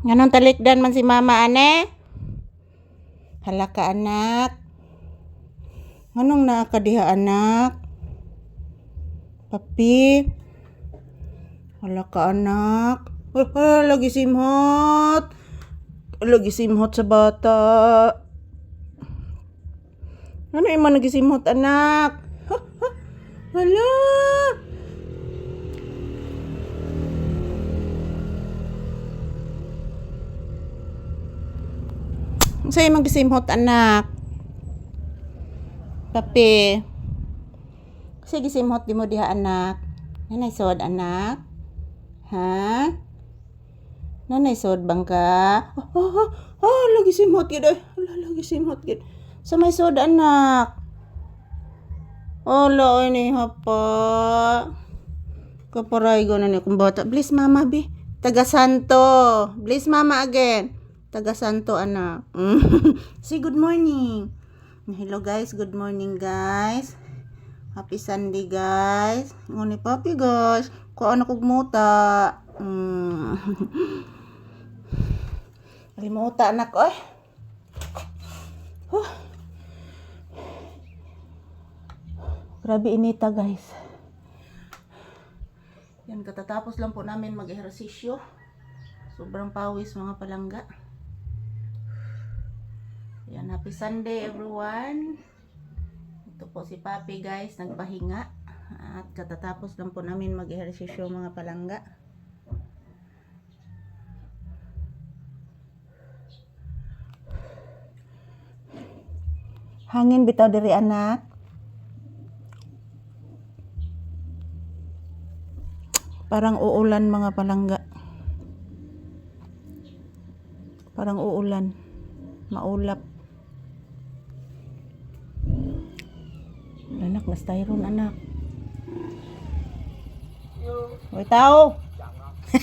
Nganong talikdan man si mama ane? Hala ka anak. Nganong naa ka anak? Papi. Hala ka anak. Ah, lagi simhot. Lagi simhot sa bata. Ano yung nagisimhot anak? Ha, ha. Hala. Sa'yo magisimhot anak. Papi. Sige simhot di mo diha anak. Nanay sod anak. Ha? Nanay sod bang ka? Oh, oh, oh, oh lagi simhot gid. ay. Hala, lagi simhot gid. Sa may sod anak. Olo ini hapa. Kaparay ko na ni kung bata. Please mama bi. Taga Santo. Please mama again. Taga Santo anak. Say good morning. Hello guys, good morning guys. Happy Sunday guys. Nguni papi guys. Kuan ako muta. Mm. Alimuta anak oy. Huh. Grabe inita guys. Yan katatapos lang po namin mag-ehersisyo. Sobrang pawis mga palangga. Happy Sunday everyone. Ito po si Papi guys, nagpahinga. At katatapos lang po namin mag-ehersisyo mga palangga. Hangin bitaw diri anak. Parang uulan mga palangga. Parang uulan. Maulap. Anak, mas styron anak. Hoy tao.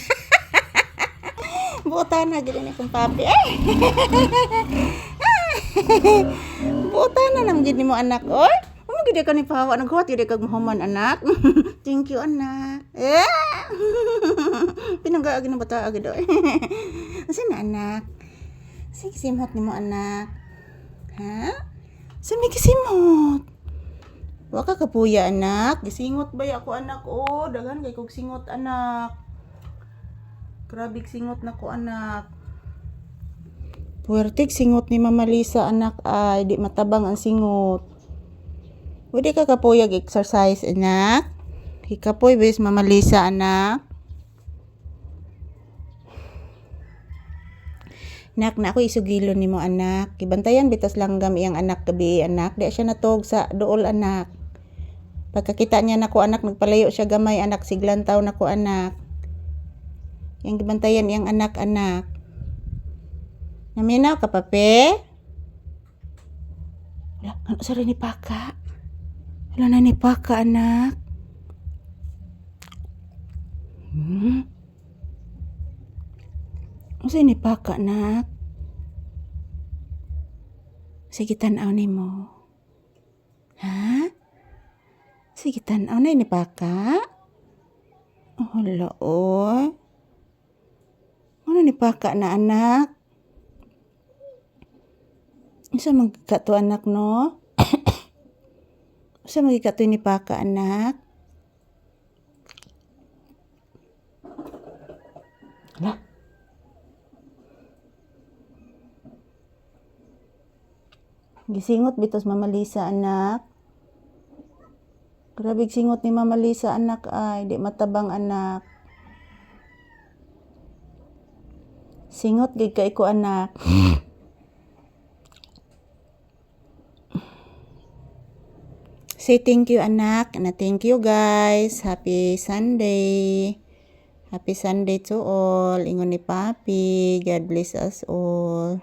Buta na gid ni kong papi. Eh. Buta na nam gid mo anak. Oy. Amo gid ka ni pawa naghuwat gid kag mahuman anak. Thank you anak. Eh. Pinangga agi na bata agi doy. Asa na anak? Sige simhot ni mo anak. Ha? May kisimhot. Wa ka kapuya anak. Gisingot ba ako anak o? Daghan kay kog singot anak. Grabe singot na ko anak. Puwertik singot ni Mama Lisa anak ay di matabang ang singot. Pwede ka kapuyag exercise anak. Hikapoy bes Mama Lisa anak. Nak na ako isugilo ni mo anak. Kibantayan bitas langgam iyang anak gabi anak. Di siya natog sa dool anak. Pagkakita niya nako anak nagpalayo siya gamay anak siglantaw nako anak. Yang gibantayan iyang anak anak. Naminaw ka pape? Wala, ano sa ni Paka? Wala na ni Paka anak. Hmm? Ano sa ni Paka anak? Sige tanaw ni mo. Ha? Sige tanaw na ni Paka? Oh, hala, oy. Ano ni Paka na anak? Isa magkato anak no? Isa magkato ni Paka anak? Hala. Gisingot bitos Mama Lisa anak. Grabe singot ni Mama Lisa anak ay di matabang anak. Singot gid kay ko anak. Say thank you anak na thank you guys. Happy Sunday. Happy Sunday to all. Ingon ni Papi. God bless us all.